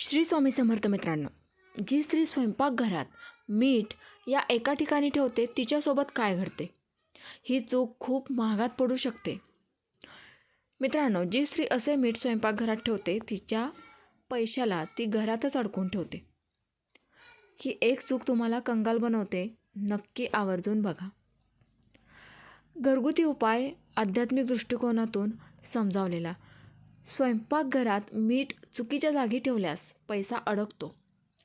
श्री स्वामी समर्थ मित्रांनो जी स्त्री स्वयंपाकघरात मीठ या एका ठिकाणी ठेवते तिच्यासोबत काय घडते? ही चूक खूप महागात पडू शकते. मित्रांनो जी स्त्री असे मीठ स्वयंपाकघरात ठेवते तिच्या पैशाला ती घरातच अडकून ठेवते. ही एक चूक तुम्हाला कंगाल बनवते नक्की आवर्जून बघा. घरगुती उपाय आध्यात्मिक दृष्टिकोनातून समजावलेला. स्वयंपाकघरात मीठ चुकीच्या जागी ठेवल्यास पैसा अडकतो.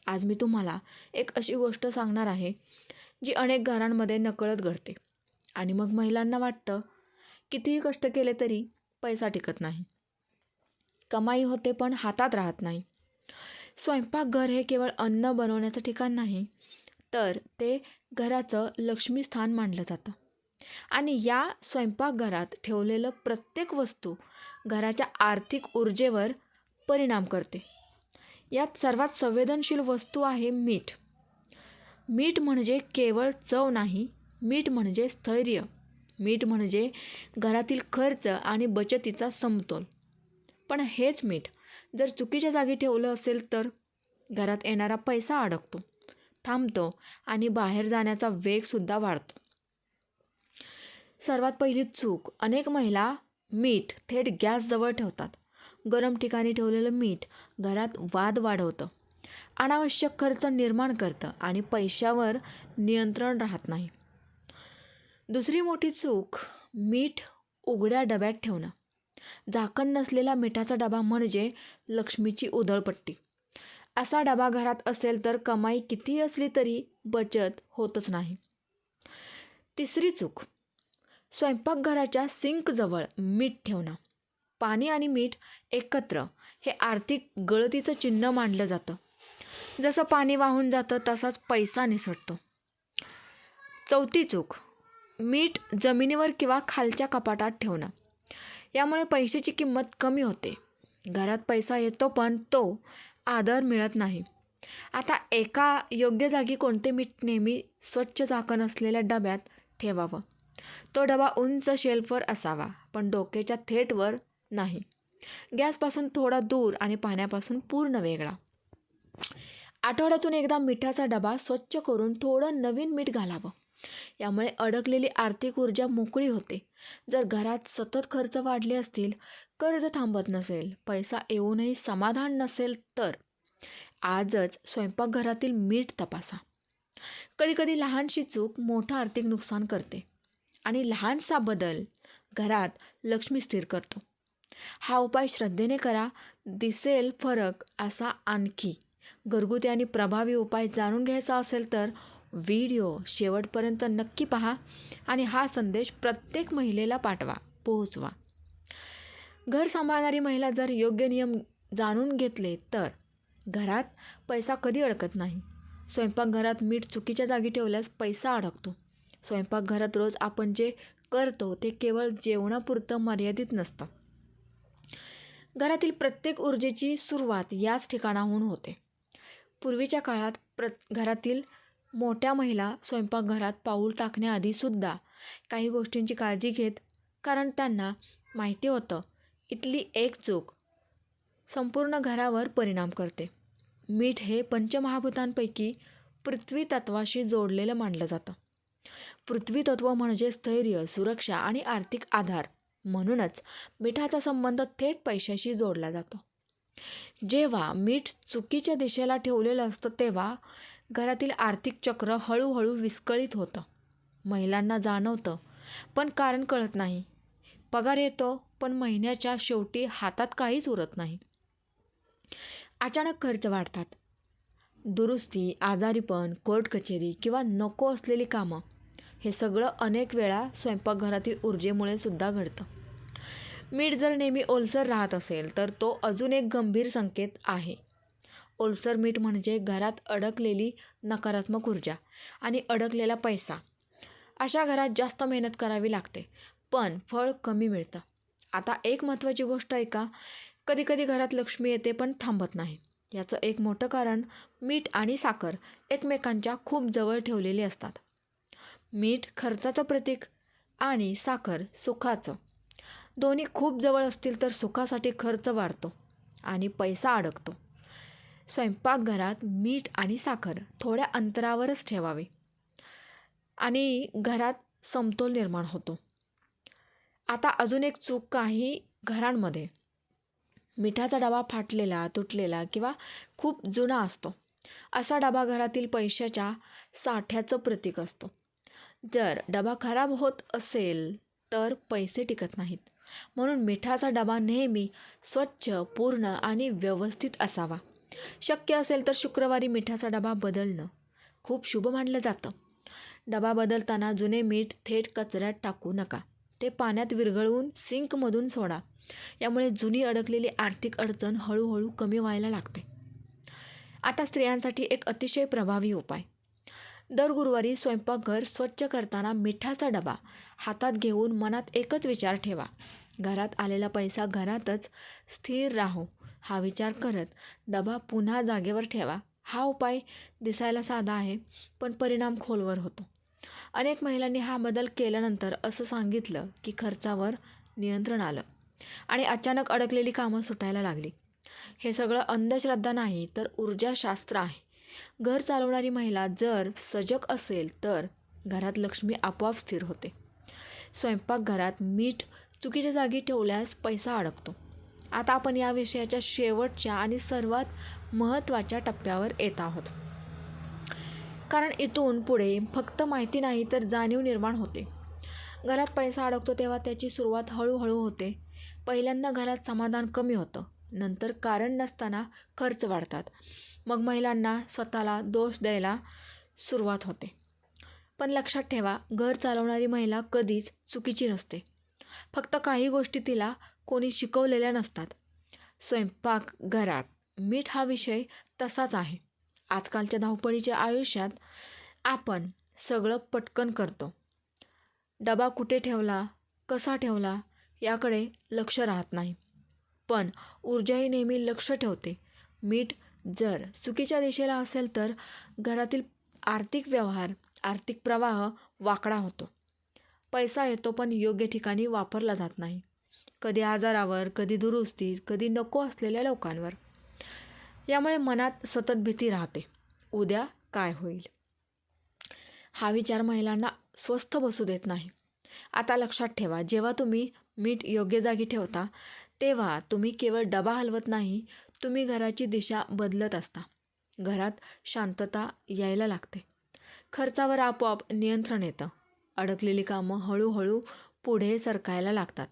आज मी तुम्हाला एक अशी गोष्ट सांगणार आहे जी अनेक घरांमध्ये नकळत घडते. आणि मग महिलांना वाटतं कितीही कष्ट केले तरी पैसा टिकत नाही. कमाई होते पण हातात राहत नाही. स्वयंपाकघर हे केवळ अन्न बनवण्याचं ठिकाण नाही तर ते घराचं लक्ष्मीस्थान मानलं जातं. आणि या स्वयंपाकघरात ठेवलेलं प्रत्येक वस्तू घराच्या आर्थिक ऊर्जेवर परिणाम करते. यात सर्वात संवेदनशील वस्तू आहे मीठ. मीठ म्हणजे केवळ चव नाही मीठ म्हणजे स्थैर्य. मीठ म्हणजे घरातील खर्च आणि बचतीचा समतोल. पण हेच मीठ जर चुकीच्या जागी ठेवलं असेल तर? घरात येणारा पैसा अडकतो थांबतो आणि बाहेर जाण्याचा वेगसुद्धा वाढतो. सर्वात पहिली चूक. अनेक महिला मीठ थेट गॅसजवळ ठेवतात. गरम ठिकाणी ठेवलेलं मीठ घरात वाद वाढवतं. अनावश्यक खर्च निर्माण करतं आणि पैशावर नियंत्रण राहत नाही. दुसरी मोठी चूक मीठ उघड्या डब्यात ठेवणं. झाकण नसलेला मिठाचा डबा म्हणजे लक्ष्मीची उधळपट्टी. असा डबा घरात असेल तर कमाई किती असली तरी बचत होतच नाही. तिसरी चूक स्वयंपाकघराच्या सिंकजवळ मीठ ठेवणं. पाणी आणि मीठ एकत्र हे आर्थिक गळतीचं चिन्ह मानलं जातं. जसं पाणी वाहून जातं तसाच पैसा निसटतो. चौथी चूक मीठ जमिनीवर किंवा खालच्या कपाटात ठेवणं. यामुळे पैशाची किंमत कमी होते. घरात पैसा येतो पण तो आदर मिळत नाही. आता एका योग्य जागी कोणते मीठ नेहमी स्वच्छ झाकण असलेल्या डब्यात ठेवावं. तो डबा उंच शेल्फवर असावा पण डोक्याच्या थेटवर नाही. गॅसपासून थोडा दूर आणि पाण्यापासून पूर्ण वेगळा. आठवड्यातून एकदा मिठाचा डबा स्वच्छ करून थोडं नवीन मीठ घालावं. यामुळे अडकलेली आर्थिक ऊर्जा मोकळी होते. जर घरात सतत खर्च वाढले असतील कर्ज थांबत नसेल पैसा येऊनही समाधान नसेल तर आजच स्वयंपाकघरातील मीठ तपासा. कधीकधी लहानशी चूक मोठं आर्थिक नुकसान करते. आणि लहानसा बदल घरात लक्ष्मी स्थिर करतो. हा उपाय श्रद्धेने करा. दिसेल फरक असा आणखी घरगुती आणि प्रभावी उपाय जाणून घ्यायचा असेल तर व्हिडिओ शेवटपर्यंत नक्की पहा आणि हा संदेश प्रत्येक महिलेला पाठवा पोहोचवा. घर सांभाळणारी महिला जर योग्य नियम जाणून घेतले तर घरात पैसा कधी अडकत नाही. स्वयंपाकघरात मीठ चुकीच्या जागी ठेवल्यास पैसा अडकतो. स्वयंपाकघरात रोज आपण जे करतो ते केवळ जेवणापुरतं मर्यादित नसतं. घरातील प्रत्येक ऊर्जेची सुरुवात याच ठिकाणाहून होते. पूर्वीच्या काळात प्र घरातील मोठ्या महिला स्वयंपाकघरात पाऊल टाकण्याआधीसुद्धा काही गोष्टींची काळजी घेत कारण त्यांना माहिती होतं इथली एक चूक संपूर्ण घरावर परिणाम करते. मीठ हे पंचमहाभूतांपैकी पृथ्वी तत्वाशी जोडलेलं मानलं जातं. पृथ्वी तत्व म्हणजे स्थैर्य सुरक्षा आणि आर्थिक आधार. म्हणूनच मिठाचा संबंध थेट पैशाशी जोडला जातो. जेव्हा मीठ चुकीच्या दिशेला ठेवलेलं असतं तेव्हा घरातील आर्थिक चक्र हळूहळू विस्कळीत होतं. महिलांना जाणवतं पण कारण कळत नाही. पगार येतो पण महिन्याच्या शेवटी हातात काहीच उरत नाही. अचानक खर्च वाढतात. दुरुस्ती आजारीपण कोर्ट कचेरी किंवा नको असलेली कामं हे सगळं अनेक वेळा स्वयंपाकघरातील ऊर्जेमुळे सुद्धा घडतं. मीठ जर नेहमी ओलसर राहत असेल तर तो अजून एक गंभीर संकेत आहे. ओलसर मीठ म्हणजे घरात अडकलेली नकारात्मक ऊर्जा आणि अडकलेला पैसा. अशा घरात जास्त मेहनत करावी लागते पण फळ कमी मिळतं. आता एक महत्त्वाची गोष्ट आहे का? कधीकधी घरात लक्ष्मी येते पण थांबत नाही. याचं एक मोठं कारण मीठ आणि साखर एकमेकांच्या खूप जवळ ठेवलेली असतात. मीठ खर्चाचं प्रतीक आणि साखर सुखाचं. दोन्ही खूप जवळ असतील तर सुखासाठी खर्च वाढतो आणि पैसा अडकतो. स्वयंपाकघरात मीठ आणि साखर थोड्या अंतरावरच ठेवावे आणि घरात समतोल निर्माण होतो. आता अजून एक चूक काही घरांमध्ये. मिठाचा डबा फाटलेला तुटलेला किंवा खूप जुना असतो. असा डबा घरातील पैशाच्या साठ्याचं प्रतीक असतो. जर डबा खराब होत असेल तर पैसे टिकत नाहीत. म्हणून मिठाचा डबा नेहमी स्वच्छ पूर्ण आणि व्यवस्थित असावा. शक्य असेल तर शुक्रवारी मिठाचा डबा बदलणं. खूप शुभ मानलं जातं. डबा बदलताना जुने मीठ थेट कचऱ्यात टाकू नका. ते पाण्यात विरघळवून सिंकमधून सोडा. यामुळे जुनी अडकलेली आर्थिक अडचण हळूहळू कमी व्हायला लागते. आता स्त्रियांसाठी एक अतिशय प्रभावी उपाय. दर गुरुवारी स्वयंपाकघर स्वच्छ करताना मिठाचा डबा हातात घेऊन मनात एकच विचार ठेवा. घरात आलेला पैसा घरातच स्थिर राहो. हा विचार करत डबा पुन्हा जागेवर ठेवा. हा उपाय दिसायला साधा आहे पण परिणाम खोलवर होतो. अनेक महिलांनी हा बदल केल्यानंतर असं सांगितलं की खर्चावर नियंत्रण आलं आणि अचानक अडकलेली कामं सुटायला लागली. हे सगळं अंधश्रद्धा नाही तर ऊर्जाशास्त्र आहे. घर चालवणारी महिला जर सजग असेल तर घरात लक्ष्मी आपोआप स्थिर होते. स्वयंपाकघरात मीठ चुकीच्या जागी ठेवल्यास पैसा अडकतो. आता आपण या विषयाच्या शेवटच्या आणि सर्वात महत्त्वाच्या टप्प्यावर येत आहोत. कारण इथून पुढे फक्त माहिती नाही तर जाणीव निर्माण होते. घरात पैसा अडकतो तेव्हा त्याची सुरुवात हळूहळू होते. पहिल्यांदा घरात समाधान कमी होतं. नंतर कारण नसताना खर्च वाढतात. मग महिलांना स्वतःला दोष द्यायला सुरुवात होते. पण लक्षात ठेवा घर चालवणारी महिला कधीच चुकीची नसते. फक्त काही गोष्टी तिला कोणी शिकवलेल्या नसतात. स्वयंपाक घरात मीठ हा विषय तसाच आहे. आजकालच्या धावपळीच्या आयुष्यात आपण सगळं पटकन करतो. डबा कुठे ठेवला कसा ठेवला याकडे लक्ष राहत नाही. पण ऊर्जाही नेहमी लक्ष ठेवते. मीठ जर चुकीच्या दिशेला असेल तर घरातील आर्थिक व्यवहार आर्थिक प्रवाह वाकडा होतो. पैसा येतो पण योग्य ठिकाणी वापरला जात नाही. कधी आजारावर कधी दुरुस्तीत कधी नको असलेल्या लोकांवर. यामुळे मनात सतत भीती राहते. उद्या काय होईल? हा विचार महिलांना स्वस्थ बसू देत नाही. आता लक्षात ठेवा जेव्हा तुम्ही मीठ योग्य जागी ठेवता तेव्हा तुम्ही केवळ डबा हलवत नाही तुम्ही घराची दिशा बदलत असता. घरात शांतता यायला लागते. खर्चावर आपोआप नियंत्रण येतं. अडकलेली कामं हळूहळू पुढे सरकायला लागतात.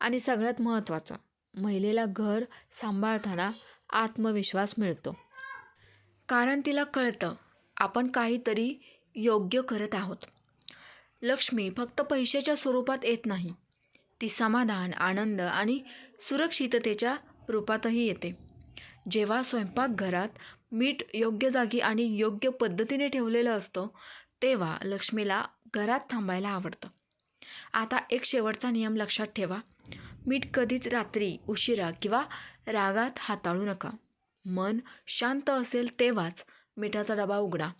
आणि सगळ्यात महत्त्वाचं महिलेला घर सांभाळताना आत्मविश्वास मिळतो. कारण तिला कळतं आपण काहीतरी योग्य करत आहोत. लक्ष्मी फक्त पैशाच्या स्वरूपात येत नाही ती समाधान आनंद आणि सुरक्षिततेच्या रूपातही येते. जेव्हा स्वयंपाकघरात मीठ योग्य जागी आणि योग्य पद्धतीने ठेवलेलं असतं तेव्हा लक्ष्मीला घरात थांबायला आवडतं. आता एक शेवटचा नियम लक्षात ठेवा. मीठ कधीच रात्री उशिरा किंवा रागात हाताळू नका. मन शांत असेल तेव्हाच मिठाचा डबा उघडा.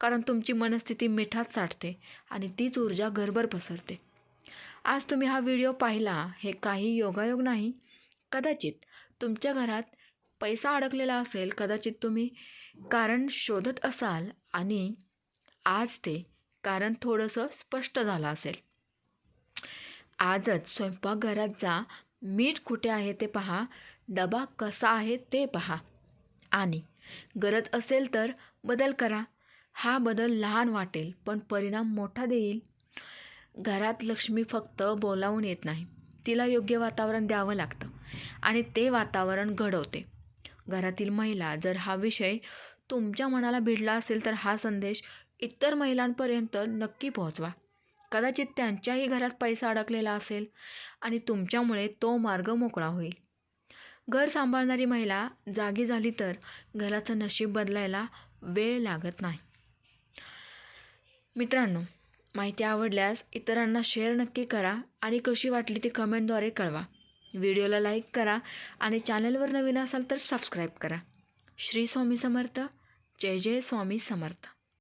कारण तुमची मनस्थिती मिठात साठते आणि तीच ऊर्जा घरभर पसरते. आज तुम्ही हा व्हिडिओ पाहिला हे काही योगायोग नाही. कदाचित तुमच्या घरात पैसा अडकलेला असेल कदाचित तुम्ही कारण शोधत असाल आणि आज ते कारण थोडंसं स्पष्ट झालं असेल. आजच स्वयंपाकघरात जा मीठ कुठे आहे ते पहा डबा कसा आहे ते पहा. आणि गरज असेल तर बदल करा. हा बदल लहान वाटेल पण परिणाम मोठा देईल. घरात लक्ष्मी फक्त बोलावून येत नाही. तिला योग्य वातावरण द्यावं लागतं आणि ते वातावरण घडवते. घरातील महिला जर हा विषय तुमच्या मनाला भिडला असेल तर हा संदेश इतर महिलांपर्यंत नक्की पोहोचवा. कदाचित त्यांच्याही घरात पैसा अडकलेला असेल आणि तुमच्यामुळे तो मार्ग मोकळा होईल. घर सांभाळणारी महिला जागी झाली तर घराचं नशीब बदलायला वेळ लागत नाही. मित्रांनो माहिती आवडल्यास इतरांना शेअर नक्की करा आणि कशी वाटली ती कमेंटद्वारे कळवा. व्हिडिओला लाईक करा आणि चॅनलवर नवीन असाल तर सबस्क्राईब करा. श्री स्वामी समर्थ. जय जय स्वामी समर्थ.